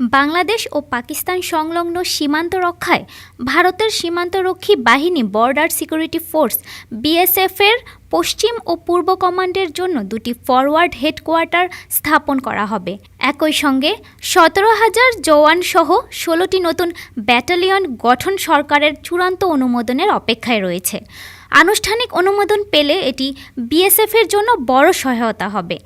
বাংলাদেশ ও পাকিস্তান সংলগ্ন সীমান্ত রক্ষায় ভারতের সীমান্তরক্ষী বাহিনী বর্ডার সিকিউরিটি ফোর্স বিএসএফের পশ্চিম ও পূর্ব কমান্ডের জন্য দুটি ফরওয়ার্ড হেডকোয়ার্টার স্থাপন করা হবে। একই সঙ্গে সতেরো হাজার জওয়ান সহ ষোলোটি নতুন ব্যাটালিয়ন গঠন সরকারের চূড়ান্ত অনুমোদনের অপেক্ষায় রয়েছে। আনুষ্ঠানিক অনুমোদন পেলে এটি বিএসএফের জন্য বড় সহায়তা হবে।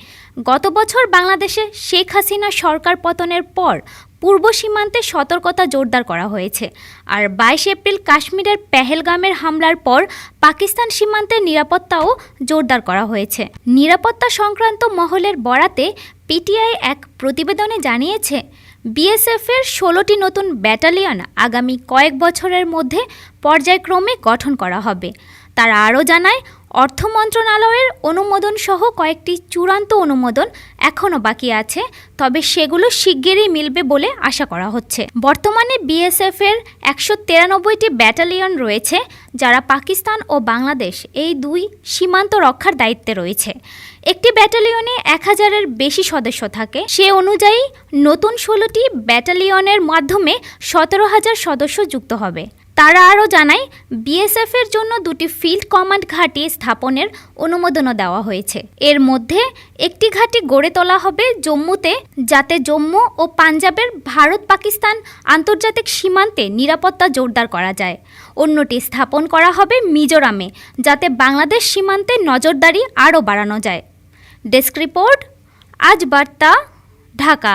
গত বছর বাংলাদেশে শেখ হাসিনা সরকার পতনের পর পূর্ব সীমান্তে সতর্কতা জোরদার করা হয়েছে। আর বাইশ এপ্রিল কাশ্মীরের পেহেলগামের হামলার পর পাকিস্তান সীমান্তের নিরাপত্তাও জোরদার করা হয়েছে। নিরাপত্তা সংক্রান্ত মহলের বরাতে পিটিআই এক প্রতিবেদনে জানিয়েছে, বিএসএফের ষোলোটি নতুন ব্যাটালিয়ন আগামী কয়েক বছরের মধ্যে পর্যায়ক্রমে গঠন করা হবে। তারা আরও জানায় অর্থ মন্ত্রণালয়ের অনুমোদন সহ কয়েকটি চূড়ান্ত অনুমোদন এখনও বাকি আছে, তবে সেগুলো শিগগিরই মিলবে বলে আশা করা হচ্ছে। বর্তমানে বিএসএফ এর একশো তিরানব্বইটি ব্যাটালিয়ন রয়েছে, যারা পাকিস্তান ও বাংলাদেশ এই দুই সীমান্ত রক্ষার দায়িত্বে রয়েছে। একটি ব্যাটালিয়নে এক হাজারের বেশি সদস্য থাকে। সে অনুযায়ী নতুন ষোলোটি ব্যাটালিয়নের মাধ্যমে সতেরো হাজার সদস্য যুক্ত হবে। তারা আরও জানায় বিএসএফের জন্য দুটি ফিল্ড কমান্ড ঘাঁটি স্থাপনের অনুমোদনও দেওয়া হয়েছে। এর মধ্যে একটি ঘাঁটি গড়ে তোলা হবে জম্মুতে, যাতে জম্মু ও পাঞ্জাবের ভারত পাকিস্তান আন্তর্জাতিক সীমান্তে নিরাপত্তা জোরদার করা যায়। অন্যটি স্থাপন করা হবে মিজোরামে, যাতে বাংলাদেশ সীমান্তে নজরদারি আরও বাড়ানো যায়। ডেস্ক রিপোর্ট, আজ বার্তা, ঢাকা।